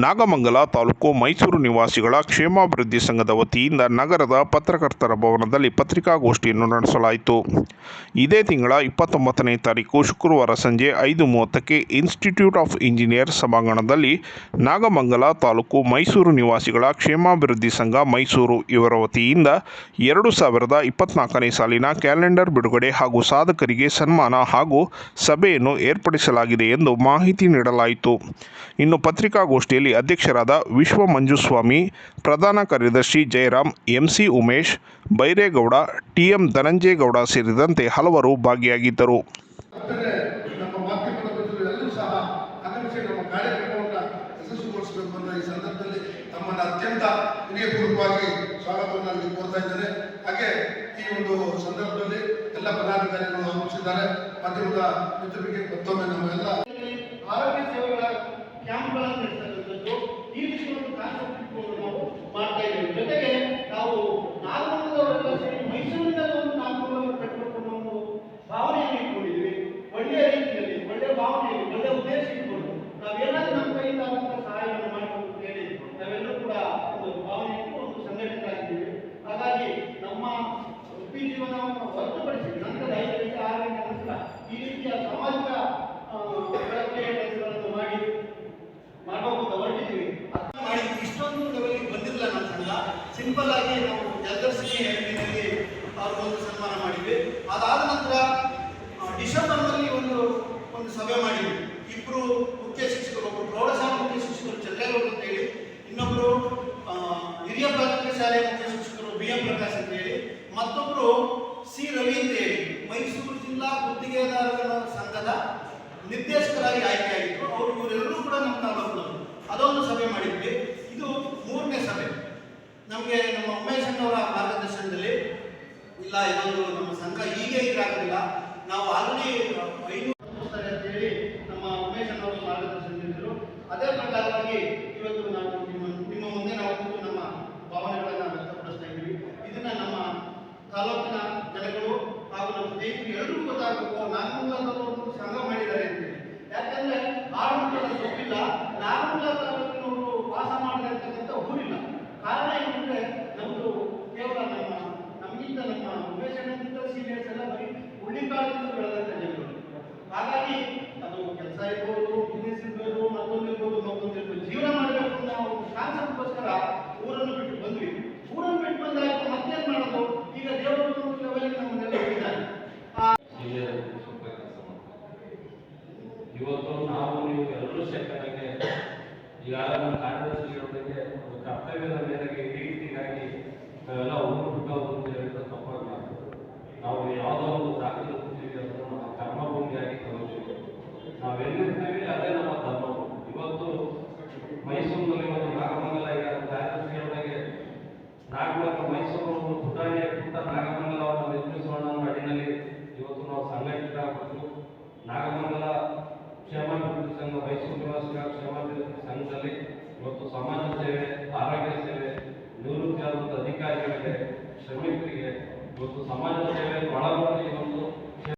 ನಾಗಮಂಗಲ ತಾಲೂಕು ಮೈಸೂರು ನಿವಾಸಿಗಳ ಕ್ಷೇಮಾಭಿವೃದ್ಧಿ ಸಂಘದ ವತಿಯಿಂದ ನಗರದ ಪತ್ರಕರ್ತರ ಭವನದಲ್ಲಿ ಪತ್ರಿಕಾಗೋಷ್ಠಿಯನ್ನು ನಡೆಸಲಾಯಿತು. ಇದೇ ತಿಂಗಳ ಇಪ್ಪತ್ತೊಂಬತ್ತನೇ ತಾರೀಕು ಶುಕ್ರವಾರ ಸಂಜೆ ಐದು ಮೂವತ್ತಕ್ಕೆ ಇನ್ಸ್ಟಿಟ್ಯೂಟ್ ಆಫ್ ಇಂಜಿನಿಯರ್ ಸಭಾಂಗಣದಲ್ಲಿ ನಾಗಮಂಗಲ ತಾಲೂಕು ಮೈಸೂರು ನಿವಾಸಿಗಳ ಕ್ಷೇಮಾಭಿವೃದ್ಧಿ ಸಂಘ ಮೈಸೂರು ಇವರ ವತಿಯಿಂದ ಎರಡು ಸಾವಿರದ ಇಪ್ಪತ್ನಾಲ್ಕನೇ ಸಾಲಿನ ಕ್ಯಾಲೆಂಡರ್ ಬಿಡುಗಡೆ ಹಾಗೂ ಸಾಧಕರಿಗೆ ಸನ್ಮಾನ ಹಾಗೂ ಸಭೆಯನ್ನು ಏರ್ಪಡಿಸಲಾಗಿದೆ ಎಂದು ಮಾಹಿತಿ ನೀಡಲಾಯಿತು. ಇನ್ನು ಪತ್ರಿಕಾಗೋಷ್ಠಿಯಲ್ಲಿ ಅಧ್ಯಕ್ಷರಾದ ವಿಶ್ವ ಮಂಜುಸ್ವಾಮಿ ಪ್ರಧಾನ ಕಾರ್ಯದರ್ಶಿ ಜಯರಾಮ್ ಎಂಸಿ ಉಮೇಶ್, ಬೈರೇಗೌಡ, ಟಿಎಂ ಧನಂಜಯಗೌಡ ಸೇರಿದಂತೆ ಹಲವರು ಭಾಗಿಯಾಗಿದ್ದರು. ಆರೋಗ್ಯ ಸೇವೆಗಳ ಕ್ಯಾಂಪ್ಗಳನ್ನು ಭಾವನೆಯಲ್ಲಿ ಒಳ್ಳೆಯ ಉದ್ದೇಶ ಇಟ್ಕೊಂಡು ನಾವೇನಾದ್ರೂ ನಮ್ಮ ಕೈಯಿಂದ ಆದಂತಹ ಸಹಾಯವನ್ನು ಮಾಡಬೇಕು ಅಂತ ನಾವೆಲ್ಲರೂ ಕೂಡ ಒಂದು ಭಾವನೆ ಇಟ್ಟು ಒಂದು ಸಂಘಟಿತರಾಗಿದ್ದೀವಿ ಹಾಗಾಗಿ ನಮ್ಮ ವೃತ್ತಿ ಜೀವನವನ್ನು ಹೊರತುಪಡಿಸಿ ನಂತರ ಐದರಿಂದ ಆರರಿಂದ ನಂತರ ಈ ರೀತಿಯ ಬೆಳವಣಿಗೆ ಕೆಲಸಗಳನ್ನು ಮಾಡಿ ಮಾಡಬೇಕು ಅಂತ ಹೊರಟಿದ್ದೀವಿ. ಮಾಡಿ ಇಷ್ಟೊಂದು ಲೆವೆಲ್ಗೆ ಬಂದಿರಲಿಲ್ಲ ನಮ್ಮ ಸಂಘ. ಸಿಂಪಲ್ ಆಗಿ ನಾವು ಜಲದರ್ಶಿನಿ ಅವ್ರಿಗೊಂದು ಸನ್ಮಾನ ಮಾಡಿದ್ವಿ. ಅದಾದ ನಂತರ ಆ, ಡಿಸೆಂಬರ್ನಲ್ಲಿ ಒಂದು ಒಂದು ಸಭೆ ಮಾಡಿದ್ವಿ ಇಬ್ಬರು ಮುಖ್ಯ ಶಿಕ್ಷಕರು ಒಬ್ಬರು ಪ್ರೌಢಶಾಲಾ ಮುಖ್ಯ ಶಿಕ್ಷಕರು ಚಂದ್ರೇಗೌಡ ಅಂತ ಹೇಳಿ ಇನ್ನೊಬ್ಬರು ಹಿರಿಯ ಪ್ರಾಥಮಿಕ ಶಾಲೆಯ ಮುಖ್ಯ ಶಿಕ್ಷಕರು ಬಿ ಎಂ ಪ್ರಕಾಶ್ ಅಂತ ಹೇಳಿ ಮತ್ತೊಬ್ಬರು ಸಿ ರವಿ ಅಂತ ಮೈಸೂರು ಜಿಲ್ಲಾ ಗುತ್ತಿಗೆದಾರರ ಸಂಘದ ನಿರ್ದೇಶಕರಾಗಿ ಆಯ್ಕೆಯಾಗಿದ್ರು. ಅವರು ಇವರೆಲ್ಲರೂ ಕೂಡ ನಮ್ಮ ತಾಲೂಕಿನವರು. ಅದೊಂದು ಸಭೆ ಮಾಡಿದ್ವಿ. ಇದು ಮೂರನೇ ಸಭೆ. ನಮಗೆ ನಮ್ಮ ಉಮೇಶ್ ಅಣ್ಣವರ ಮಾರ್ಗದರ್ಶನದಲ್ಲಿ, ಇಲ್ಲ, ಇದೊಂದು ನಮ್ಮ ಸಂಘ ಹೀಗೆ ಇದ್ರಾಗಲಿಲ್ಲ ನಾವು ಆಲ್ರೆಡಿ ಐನೂರು ಹೋಗ್ತಾರೆ ಅಂತ ಹೇಳಿ ನಮ್ಮ ಉಮೇಶ್ ಅಣ್ಣವರ ಮಾರ್ಗದರ್ಶನದಲ್ಲಿದ್ದರು ಅದೇ ಪ್ರಕಾರವಾಗಿ ಇವತ್ತು ನಾವು ನಿಮ್ಮ ನಿಮ್ಮ ಮುಂದೆ ನಾವು ಕೂತು ನಮ್ಮ ಭಾವನೆಗಳನ್ನು ವ್ಯಕ್ತಪಡಿಸ್ತಾ ಇದ್ದೀವಿ ಇದನ್ನ ನಮ್ಮ ತಾಲೂಕಿನ ಜನಗಳು ಹಾಗೂ ನಮ್ಮ ಸ್ನೇಹಿತರು ಎಲ್ಲರೂ ಗೊತ್ತಾಗಬೇಕು. ನಾನು ಸಂಘ ಮಾಡಿದ್ದಾರೆ ಅಂತೇಳಿ ಯಾಕಂದ್ರೆ ಯಾಕಂದ್ರೆ ಆಡಳಿತದ ಸೊಪ್ಪಿಲ್ಲ. ನಾವು ನೀವು ಎಲ್ಲರೂ ಸೇರ್ಕೊಂಡಂಗೆ ಈಗಾಗಲೇ ನಮ್ಮ ಕಾರ್ಯದರ್ಶಿಗಳೊಂದಿಗೆ ಒಂದು ಕರ್ತವ್ಯದ ಮೇರೆಗೆ ಈ ರೀತಿಯಾಗಿ ನಾವೆಲ್ಲ ಊರು ಒಂದು ತಪ್ಪಾಗಲ್ಲ ನಾವು ಯಾವುದೋ ಒಂದು ದಾಖಲೆ ಕೂತೀವಿ ಅದನ್ನು ನಮ್ಮ ಕರ್ಮಭೂಮಿಯಾಗಿ ತಗೋತೀವಿ ನಾವೆಲ್ಲಿರ್ತೀವಿ ಅದೇ ನಮ್ಮ ಧರ್ಮ. ಇವತ್ತು ಮೈಸೂರಿನಲ್ಲಿ ಒಂದು ನಾಗಮಂಗಲ ಈಗ ಕಾರ್ಯದರ್ಶಿಗಳೊಂದಿಗೆ ನಾಗಮಂಗಲ ಮೈಸೂರು 我是上班这些。